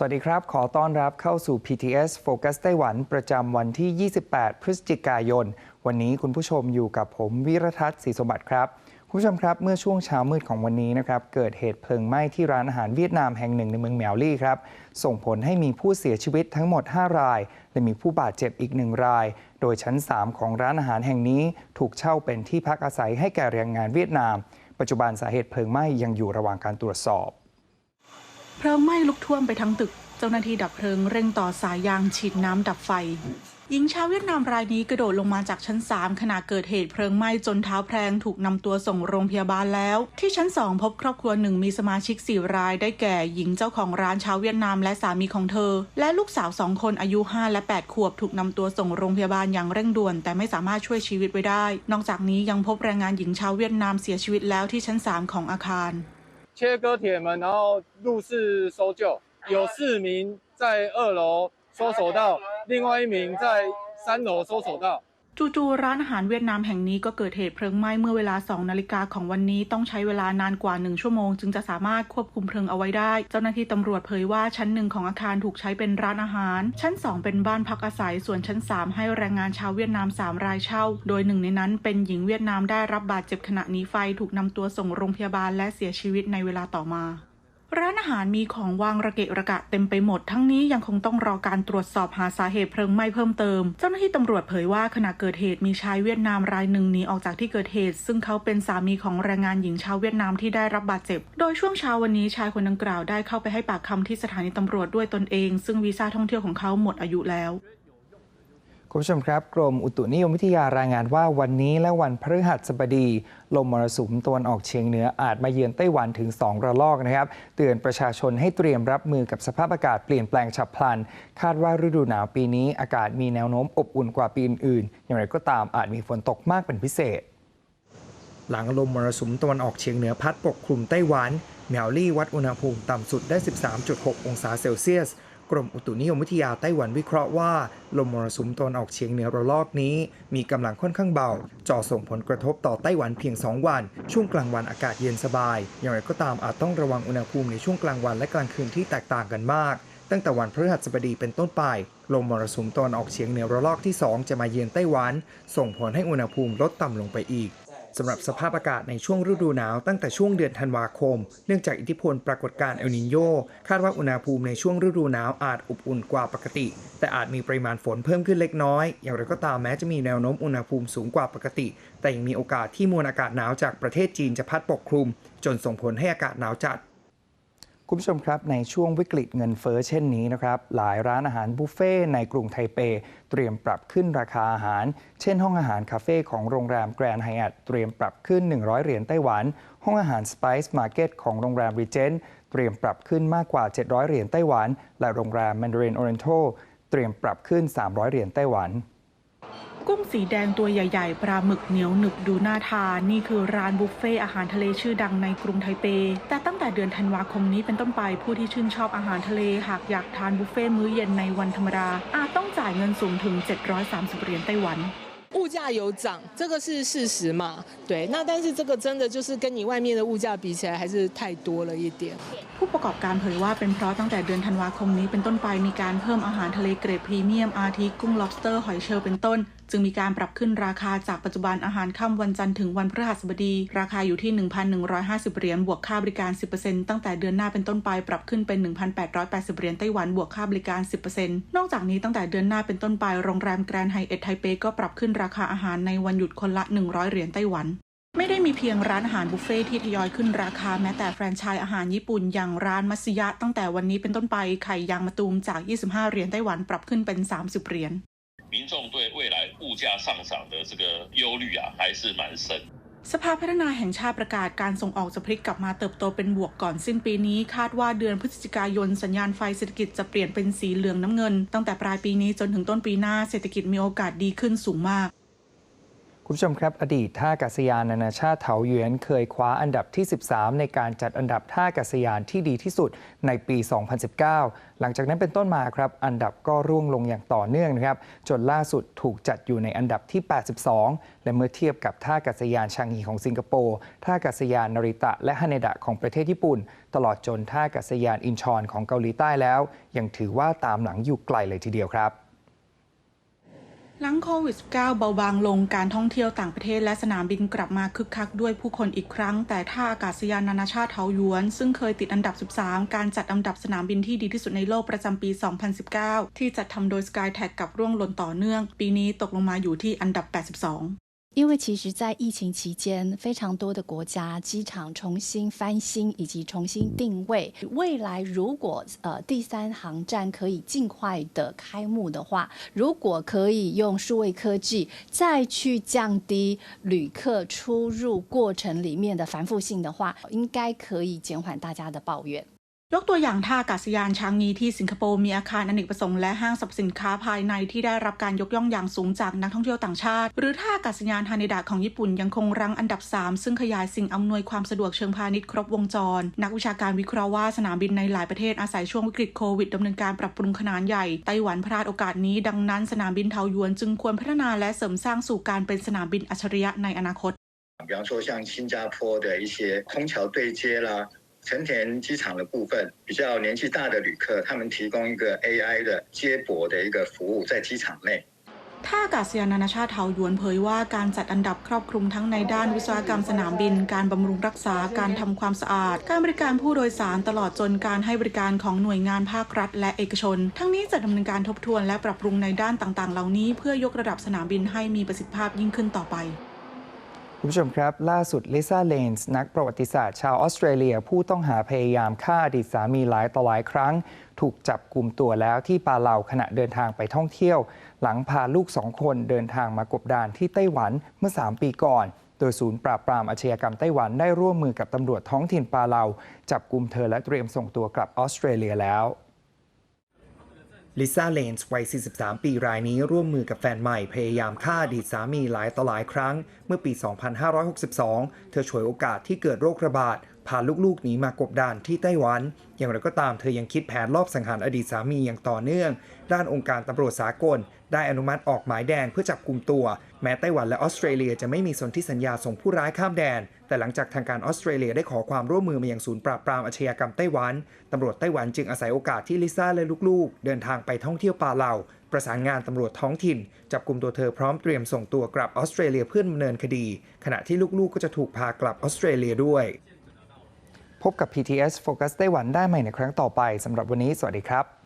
สวัสดีครับ ขอต้อนรับเข้าสู่ PTS Focus ไต้หวัน ประจำวันที่ 28 พฤศจิกายน วันนี้คุณผู้ชมอยู่กับผมวิรทัศน์ศรีสมบัติครับ คุณผู้ชมครับ เมื่อช่วงเช้ามืดของวันนี้นะครับ เกิดเหตุเพลิงไหม้ที่ร้านอาหารเวียดนามแห่งหนึ่งในเมืองแมวลี่ครับ ส่งผลให้มีผู้เสียชีวิตทั้งหมด 5 ราย และมีผู้บาดเจ็บอีกหนึ่งราย โดยชั้น 3 ของร้านอาหารแห่งนี้ ถูกเช่าเป็นที่พักอาศัยให้แก่แรงงานเวียดนาม ปัจจุบันสาเหตุเพลิงไหม้ยังอยู่ระหว่างการตรวจสอบ เพลิงไหม้ลุกท่วมไปทั้งตึก เจ้าหน้าที่ดับเพลิงเร่งต่อสายยางฉีดน้ำดับไฟ หญิงชาวเวียดนามรายนี้กระโดดลงมาจากชั้น 3 ขณะเกิดเหตุเพลิงไหม้จนเท้าแพลงถูกนำตัวส่งโรงพยาบาลแล้ว ที่ชั้น 2 พบครอบครัวหนึ่งมีสมาชิก 4 ราย ได้แก่หญิงเจ้าของร้านชาวเวียดนามและสามีของเธอ และลูกสาวสองคนอายุ 5 และ 8 ขวบถูกนำตัวส่งโรงพยาบาลอย่างเร่งด่วน แต่ไม่สามารถช่วยชีวิตไว้ได้ นอกจากนี้ยังพบแรงงานหญิงชาวเวียดนามเสียชีวิตแล้วที่ชั้น 3 ของอาคาร 切割铁门，然后入室搜救，有四名在二楼搜索到，另外一名在三楼搜索到。 จู่ๆร้านอาหารเวียดนามแห่งนี้ก็เกิดเหตุเพลิงไหม้เมื่อเวลา 2 นาฬิกาของวันนี้ต้องใช้เวลานานกว่า 1 ชั่วโมง จึงจะสามารถควบคุมเพลิงเอาไว้ได้ เจ้าหน้าที่ตำรวจเผยว่าชั้นหนึ่งของอาคารถูกใช้เป็นร้านอาหาร ชั้น 2 เป็นบ้านพักอาศัยส่วนชั้น 3 ให้แรงงานชาวเวียดนาม 3 รายเช่า โดยหนึ่งในนั้นเป็นหญิงเวียดนามได้รับบาดเจ็บขณะหนีไฟถูกนำตัวส่งโรงพยาบาลและเสียชีวิตในเวลาต่อมา ร้านอาหารมีของวางระเกะระกะเต็มไปหมด ทั้งนี้ยังคงต้องรอการตรวจสอบหาสาเหตุเพลิงไหม้เพิ่มเติม เจ้าหน้าที่ตำรวจเผยว่าขณะเกิดเหตุมีชายเวียดนามรายหนึ่งหนีออกจากที่เกิดเหตุ ซึ่งเขาเป็นสามีของแรงงานหญิงชาวเวียดนามที่ได้รับบาดเจ็บ โดยช่วงเช้าวันนี้ชายคนดังกล่าวได้เข้าไปให้ปากคำที่สถานีตำรวจด้วยตนเอง ซึ่งวีซ่าท่องเที่ยวของเขาหมดอายุแล้ว คุณผู้ชมครับ กรมอุตุนิยมวิทยารายงานว่าวันนี้และวันพฤหัสบดี ลมมรสุมตะวันออกเฉียงเหนืออาจมาเยือนไต้หวันถึง 2 ระลอกนะครับ เตือนประชาชนให้เตรียมรับมือกับสภาพอากาศเปลี่ยนแปลงฉับพลัน คาดว่าฤดูหนาวปีนี้อากาศมีแนวโน้มอบอุ่นกว่าปีอื่นๆ อย่างไรก็ตามอาจมีฝนตกมากเป็นพิเศษ หลังลมมรสุมตะวันออกเฉียงเหนือพัดปกคลุมไต้หวันแมวลี่วัดอุณหภูมิต่ำสุดได้ 13.6 องศาเซลเซียส กรมอุตุนิยมวิทยาไต้หวันวิเคราะห์ว่า ลมมรสุมตะวันออกเฉียงเหนือระลอกนี้ มีกำลังค่อนข้างเบาจ่อส่งผลกระทบต่อไต้หวันเพียง 2 วัน ช่วงกลางวันอากาศเย็นสบาย อย่างไรก็ตามอาจต้องระวังอุณหภูมิในช่วงกลางวันและกลางคืนที่แตกต่างกันมาก ตั้งแต่วันพฤหัสบดีเป็นต้นไป ลมมรสุมตะวันออกเฉียงเหนือระลอกที่ 2 จะมาเยือนไต้หวัน ส่งผลให้อุณหภูมิลดต่ำลงไปอีก สำหรับสภาพอากาศในช่วงฤดูหนาวตั้งแต่ช่วงเดือนธันวาคม เนื่องจากอิทธิพลปรากฏการณ์เอลนินโยคาดว่าอุณหภูมิในช่วงฤดูหนาวอาจอบอุ่นกว่าปกติ แต่อาจมีปริมาณฝนเพิ่มขึ้นเล็กน้อย อย่างไรก็ตามแม้จะมีแนวโน้มอุณหภูมิสูงกว่าปกติ แต่ยังมีโอกาสที่มวลอากาศหนาวจากประเทศจีนจะพัดปกคลุม จนส่งผลให้อากาศหนาวจัด คุณผู้ชมครับในช่วงวิกฤตเงินเฟ้อเช่นนี้นะครับหลายร้านอาหารบุฟเฟ่ในกรุงไทเป เตรียมปรับขึ้นราคาอาหาร เช่น ห้องอาหารคาเฟ่ของโรงแรมแกรนด์ไฮแอทเตรียมปรับขึ้น 100 เหรียญไต้หวัน ห้องอาหารสไปซ์มาร์เก็ตของโรงแรมรีเจนต์เตรียมปรับขึ้นมากกว่า 700 เหรียญไต้หวัน และโรงแรมแมนดารินโอเรนโตเตรียมปรับขึ้น 300 เหรียญไต้หวัน กุ้งสีแดงตัวใหญ่ ๆ ปลาหมึกเหนียวหนึบดูน่าทาน นี่คือร้านบุฟเฟ่อาหารทะเลชื่อดังในกรุงไทเป แต่ตั้งแต่เดือนธันวาคมนี้เป็นต้นไปผู้ที่ชื่นชอบอาหารทะเล หากอยากทานบุฟเฟ่มื้อเย็นในวันธรรมดา อาจต้องจ่ายเงินสูงถึง 730 เหรียญไต้หวัน 物价有涨，这个是事实嘛？对，那但是这个真的就是跟你外面的物价比起来，还是太多了一点。 ผู้ประกอบการเผยว่าเป็นเพราะตั้งแต่เดือนธันวาคมนี้เป็นต้นไปมีการเพิ่มอาหารทะเลเกรดพรีเมียมอาทิกุ้ง lobster หอยเชลล์เป็นต้น จึงมีการปรับขึ้นราคาจากปัจจุบันอาหารค่ำวันจันทร์ถึงวันพฤหัสบดี ราคาอยู่ที่ 1,150 เหรียญบวกค่าบริการ 10%ตั้งแต่เดือนหน้าเป็นต้นไปปรับขึ้นเป็น 1,880 เหรียญไต้หวันบวกค่าบริการ 10%นอกจากนี้ตั้งแต่เดือนหน้าเป็นต้นไปโรงแรมแกรนด์ไฮเอทไทเปก็ปรับขึ้นราคาอาหารในวันหยุดคนละ 100 เหรียญไต้หวัน ไม่ได้มีเพียงร้านอาหารบุฟเฟ่ที่ทยอยขึ้นราคาแม้แต่แฟรนไชส์อาหารญี่ปุ่นอย่างร้านมัสยะ ตั้งแต่วันนี้เป็นต้นไปไข่ยางมะตูมจาก 25 เหรียญไต้หวันปรับขึ้นเป็น 30 เหรียญ 民众对未来物价上涨的这个忧虑啊，还是蛮深。 สภาพัฒนาแห่งชาติประกาศการส่งออกจะพลิกกลับมาเติบโตเป็นบวกก่อนสิ้นปีนี้ คาดว่าเดือนพฤศจิกายนสัญญาณไฟเศรษฐกิจจะเปลี่ยนเป็นสีเหลืองน้ำเงิน ตั้งแต่ปลายปีนี้จนถึงต้นปีหน้าเศรษฐกิจมีโอกาสดีขึ้นสูงมาก คุณผู้ชมครับ อดีตท่าอากาศยานนานาชาติเถาหยวนเคยคว้าอันดับที่ 13 ในการจัดอันดับท่าอากาศยานที่ดีที่สุดในปี 2019 หลังจากนั้นเป็นต้นมาครับ อันดับก็ร่วงลงอย่างต่อเนื่องนะครับ จนล่าสุดถูกจัดอยู่ในอันดับที่ 82 และเมื่อเทียบกับท่าอากาศยานชางงีของสิงคโปร์ท่าอากาศยานนาริตะ และฮาเนดะของประเทศญี่ปุ่น ตลอดจนท่าอากาศยานอินชอนของเกาหลีใต้แล้ว ยังถือว่าตามหลังอยู่ไกลเลยทีเดียวครับ หลังโควิด -19 เบาบางลงการท่องเที่ยวต่างประเทศและสนามบินกลับมาคึกคักด้วยผู้คนอีกครั้ง แต่ท่าอากาศยานนานาชาติเทาหยวน ซึ่งเคยติดอันดับ 13 การจัดอันดับสนามบินที่ดีที่สุดในโลกประจำปี 2019 ที่จัดทำโดย Skytag กับร่วงหล่นต่อเนื่อง ปีนี้ตกลงมาอยู่ที่อันดับ 82因为其实，在疫情期间，非常多的国家机场重新翻新以及重新定位。未来如果呃第三航站可以尽快的开幕的话，如果可以用数位科技再去降低旅客出入过程里面的繁复性的话，应该可以减缓大家的抱怨。 ยกตัวอย่างท่าอากาศยานชางงีที่สิงคโปร์มีอาคารอเนกประสงค์และห้างสรรพสินค้าภายในที่ได้รับการยกย่องอย่างสูงจากนักท่องเที่ยวต่างชาติ หรือท่าอากาศยานฮาเนดะของญี่ปุ่นยังคงรั้งอันดับ 3 ซึ่งขยายสิ่งอำนวยความสะดวกเชิงพาณิชย์ครบวงจร นักวิชาการวิเคราะห์ว่าสนามบินในหลายประเทศอาศัยช่วงวิกฤตโควิดดำเนินการปรับปรุงขนาดใหญ่ไต้หวันพลาดโอกาสนี้ ดังนั้นสนามบินเทาหยวนจึงควรพัฒนาและเสริมสร้างสู่การเป็นสนามบินอัจฉริยะในอนาคต 比方说像新加坡的一些空桥对接啦， 成田机场的部分，比较年纪大的旅客，他们提供一个 AI 的接驳的一个服务在机场内。 ท่าอากาศยานนานาชาติเทาหยวนเผยว่าการจัดอันดับครอบคลุมทั้งในด้านวิศวกรรมสนามบิน การบำรุงรักษา การทำความสะอาด การบริการผู้โดยสารตลอดจนการให้บริการของหน่วยงานภาครัฐ และเอกชน ทั้งนี้จะดำเนินการทบทวนและปรับปรุงในด้านต่างๆ เหล่านี้ เพื่อยกระดับสนามบินให้มีประสิทธิภาพยิ่งขึ้นต่อไป คุณผู้ชมครับ ล่าสุดลิซ่าเลนส์นักประวัติศาสตร์ชาวออสเตรเลีย ผู้ต้องหาพยายามฆ่าอดีตสามีหลายต่อหลายครั้ง ถูกจับกลุ่มตัวแล้วที่ปาเลาขณะเดินทางไปท่องเที่ยว หลังพาลูกสองคนเดินทางมากบดานที่ไต้หวันเมื่อ 3 ปีก่อน โดยศูนย์ปราบปรามอาชญากรรมไต้หวันได้ร่วมมือกับตำรวจท้องถิ่นปาเลาจับกลุ่มเธอและเตรียมส่งตัวกลับออสเตรเลียแล้ว ลิซ่าเลนส์วัย 43 ปีรายนี้ร่วมมือกับแฟนใหม่พยายามฆ่าอดีตสามีหลายต่อหลายครั้ง เมื่อปี 2562 เธอฉวยโอกาสที่เกิดโรคระบาดพาลูกๆหนีมากบดานที่ไต้หวัน อย่างไรก็ตามเธอยังคิดแผนลอบสังหารอดีตสามีอย่างต่อเนื่อง ด้านองค์การตำรวจสากล ได้อนุมัติออกหมายแดงเพื่อจับกลุ่มตัว แม้ไต้หวันและออสเตรเลียจะไม่มีสนธิสัญญาส่งผู้ร้ายข้ามแดน แต่หลังจากทางการออสเตรเลียได้ขอความร่วมมือมายังศูนย์ปราบปรามอาชญากรรมไต้หวันตำรวจไต้หวันจึงอาศัยโอกาสที่ลิซ่าและลูกๆ เดินทางไปท่องเที่ยวป่าเหล่าประสานงานตำรวจท้องถิ่น จับกลุ่มตัวเธอพร้อมเตรียมส่งตัวกลับออสเตรเลียเพื่อดำเนินคดี ขณะที่ลูกๆ ก็จะถูกพากลับออสเตรเลียด้วย พบกับ PTS Focus ไต้หวันได้ใหม่ในครั้งต่อไปสำหรับวันนี้ สวัสดีครับ